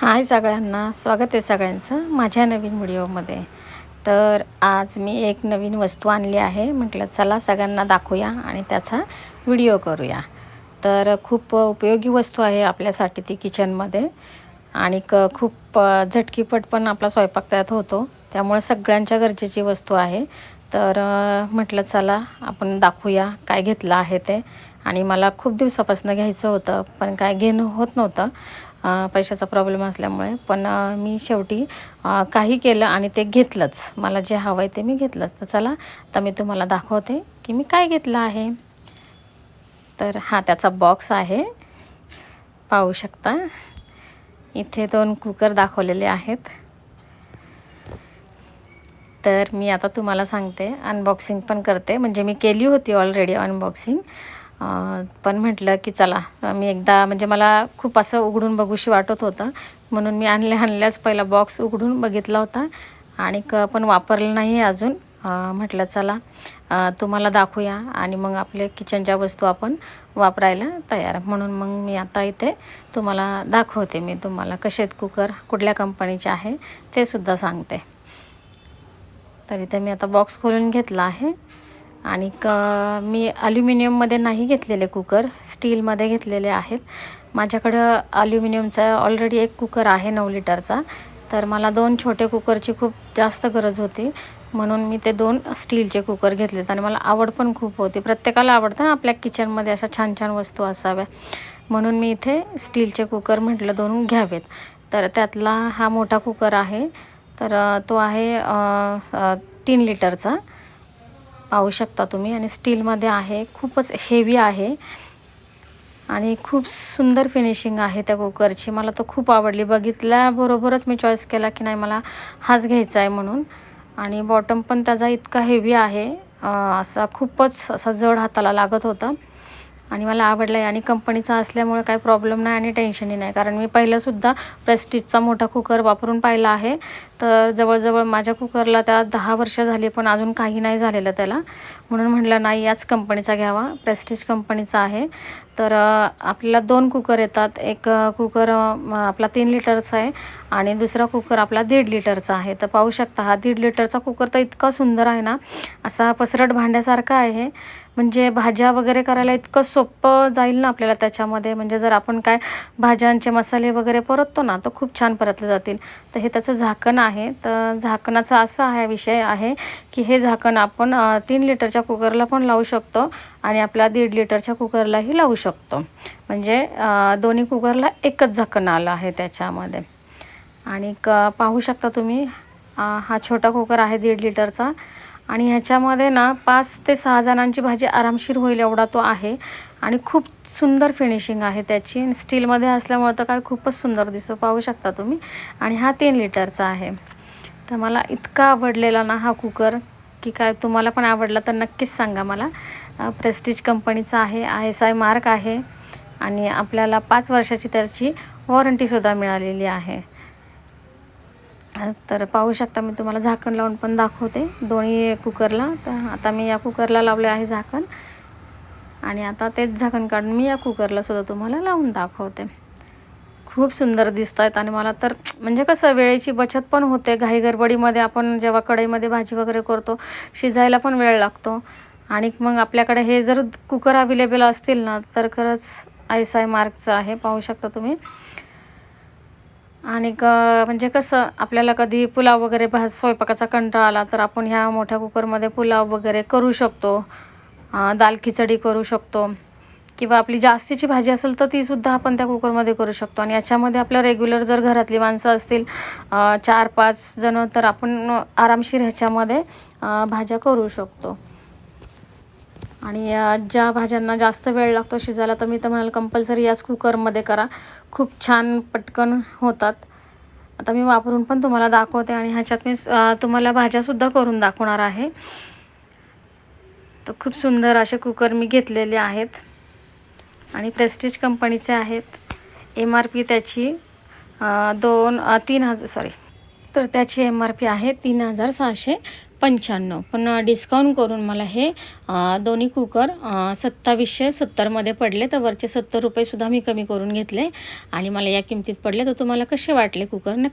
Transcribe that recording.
हाय सगळ्यांना स्वागत आहे सगळ्यांचं माझ्या नवीन व्हिडिओमध्ये. तर आज मी एक नवीन वस्तू आणली आहे म्हटलं चला सगळ्यांना दाखवूया आणि त्याचा व्हिडिओ करूया. तर खूप उपयोगी वस्तू आहे आपल्यासाठी ती किचनमध्ये आणि क खूप झटकीपट पण आपला स्वयंपाक त्यात होतो. त्यामुळे सगळ्यांच्या गरजेची वस्तू आहे. तर म्हटलं चला आपण दाखवूया काय घेतलं आहे ते. आणि मला खूप दिवसापासून घ्यायचं होतं पण काय घेणं होत नव्हतं. पैशाचा प्रॉब्लेम असल्यामुळे. पण मी शेवटी काही केलं आणि ते घेतलंच. मला जे हवं आहे ते मी घेतलंच. तर चला तर मी तुम्हाला दाखवते की मी काय घेतलं आहे. तर हा त्याचा बॉक्स आहे. पाहू शकता. इथे दोन कुकर दाखवलेले आहेत. तर मी आता तुम्हाला सांगते. अनबॉक्सिंग पण करते. म्हणजे मी केली होती ऑलरेडी अनबॉक्सिंग पण म्हटलं की चला मी एकदा म्हणजे मला खूप असं उघडून बघूशी वाटत होतं. म्हणून मी आणल्या आणल्याच पहिला बॉक्स उघडून बघितला होता. आणि क पण वापरलं नाही अजून. म्हटलं चला तुम्हाला दाखवूया. आणि मग आपले किचनच्या वस्तू आपण वापरायला तयार. म्हणून मग मी आता इथे तुम्हाला दाखवते. मी तुम्हाला कसे कुकर कुठल्या कंपनीचे आहे ते सुद्धा सांगते. तर इथे मी आता बॉक्स खोलून घेतला आहे. आणि क मी ॲल्युमिनियममध्ये नाही घेतलेले कुकर स्टीलमध्ये घेतलेले आहेत. माझ्याकडं ॲल्युमिनियमचा ऑलरेडी एक कुकर आहे नऊ लिटरचा. तर मला दोन छोटे कुकरची खूप जास्त गरज होती. म्हणून मी ते दोन स्टीलचे कुकर घेतलेत. आणि मला आवड पण खूप होती. प्रत्येकाला आवडतं ना आपल्या किचनमध्ये अशा छान छान वस्तू असाव्या. म्हणून मी इथे स्टीलचे कुकर म्हटलं दोन घ्यावेत. तर त्यातला हा मोठा कुकर आहे. तर तो आहे तीन लिटरचा. पाहू शकता तुम्ही. आणि स्टीलमध्ये आहे खूपच हेवी आहे. आणि खूप सुंदर फिनिशिंग आहे त्या कुकरची. मला तो खूप आवडली. बघितल्याबरोबरच मी चॉईस केला की नाही मला हाच घ्यायचा आहे म्हणून. आणि बॉटम पण त्याचा इतका हेवी आहे. असा खूपच असा जड हाताला लागत होता. आणि मला आवडला आहे आणि कंपनीचा असल्यामुळे काही प्रॉब्लेम नाही आणि टेन्शनही नाही. कारण मी पहिलंसुद्धा प्रेस्टिजचा मोठा कुकर वापरून पाहिला आहे. तर जवळजवळ माझ्या कुकरला त्या दहा वर्ष झाली पण अजून काही नाही झालेलं त्याला. म्हणून म्हटलं नाही याच कंपनीचा घ्यावा. प्रेस्टिज कंपनीचा आहे. तर आपल्याला दोन कुकर येतात. एक कुकर आपला तीन लिटरचा आहे आणि दुसरा कुकर आपला दीड लिटरचा आहे. तर पाहू शकता हा दीड लिटरचा कुकर तर इतका सुंदर आहे ना असा पसरट भांड्यासारखा आहे. म्हणजे भाज्या वगैरे करायला इतकं सोपं जाईल ना आपल्याला त्याच्यामध्ये. म्हणजे जर आपण काय भाज्यांचे मसाले वगैरे परततो ना तर खूप छान परतले जातील. तर हे त्याचं झाकण आहे. तर झाकणाचा असा हा विषय आहे की हे झाकण आपण तीन लिटरच्या कुकरला पण लावू शकतो. आणि आपला दीड लिटरच्या कुकरलाही लावू शकतो. म्हणजे दोन्ही कुकरला एकच झाकण आलं आहे त्याच्यामध्ये. आणि क पाहू शकता तुम्ही हा छोटा कुकर आहे दीड लिटरचा. आणि ह्याच्यामध्ये ना पाच ते सहा जणांची भाजी आरामशीर होईल एवढा तो आहे. आणि खूप सुंदर फिनिशिंग आहे त्याची. स्टीलमध्ये असल्यामुळं तर काय खूपच सुंदर दिसतो पाहू शकता तुम्ही. आणि हा तीन लिटरचा आहे. तर मला इतका आवडलेला ना हा कुकर. की काय तुम्हाला पण आवडला तर नक्कीच सांगा मला. प्रेस्टिज कंपनीचा आहे आय एस आय मार्क आहे आणि आपल्याला पाच वर्षाची त्याची वॉरंटीसुद्धा मिळालेली आहे. तर पाहू शकता मी तुम्हाला झाकण लावून पण दाखवते दोन्ही कुकरला तर आता मी या कुकरला लावले आहे झाकण आणि आता तेच झाकण काढून मी या कुकरलासुद्धा तुम्हाला लावून दाखवते. खूप सुंदर दिसत आहेत आणि मला तर म्हणजे कसं वेळेची बचत पण होते. घाई गडबडीमध्ये आपण जेव्हा कढईमध्ये भाजी वगैरे करतो शिजायला पण वेळ लागतो. आणि मग आपल्याकडे हे जर कुकर अवेलेबल असतील ना तर खरंच आय एस आय मार्कचं आहे पाहू शकता तुम्ही. आणि क म्हणजे कसं आपल्याला कधी पुलाव वगैरे भा स्वयंपाकाचा कंटाळा आला तर आपण ह्या मोठ्या कुकरमध्ये पुलाव वगैरे करू शकतो. दाल खिचडी करू शकतो. किंवा आपली जास्तीची भाजी असेल तर तीसुद्धा आपण त्या कुकरमध्ये करू शकतो. आणि याच्यामध्ये आपलं रेग्युलर जर घरातली माणसं असतील चार पाच जणं तर आपण आरामशीर ह्याच्यामध्ये भाज्या करू शकतो. आणि ज्या भाज्यांना जास्त वेळ लागतो शिजायला तर मी तर म्हणाल कंपल्सरी याच कुकरमध्ये करा. खूप छान पटकन होतात. आता मी वापरून पण तुम्हाला दाखवते आणि ह्याच्यात मी तुम्हाला भाज्यासुद्धा करून दाखवणार आहे. तर खूप सुंदर असे कुकर मी घेतलेले आहेत. आणि प्रेस्टिज कंपनीचे आहेत. एम आर पी त्याची दोन तीन हजार सॉरी तर त्याची एम आर पी आहे तीन हजार सहाशे पंच्याण्णव. पण डिस्काउंट करून मला हे दोन्ही कुकर सत्तावीसशे सत्तरमध्ये पडले. तर वरचे सत्तर रुपयेसुद्धा मी कमी करून घेतले. आणि मला या किमतीत पडले. तर तुम्हाला कसे वाटले कुकर? नक्की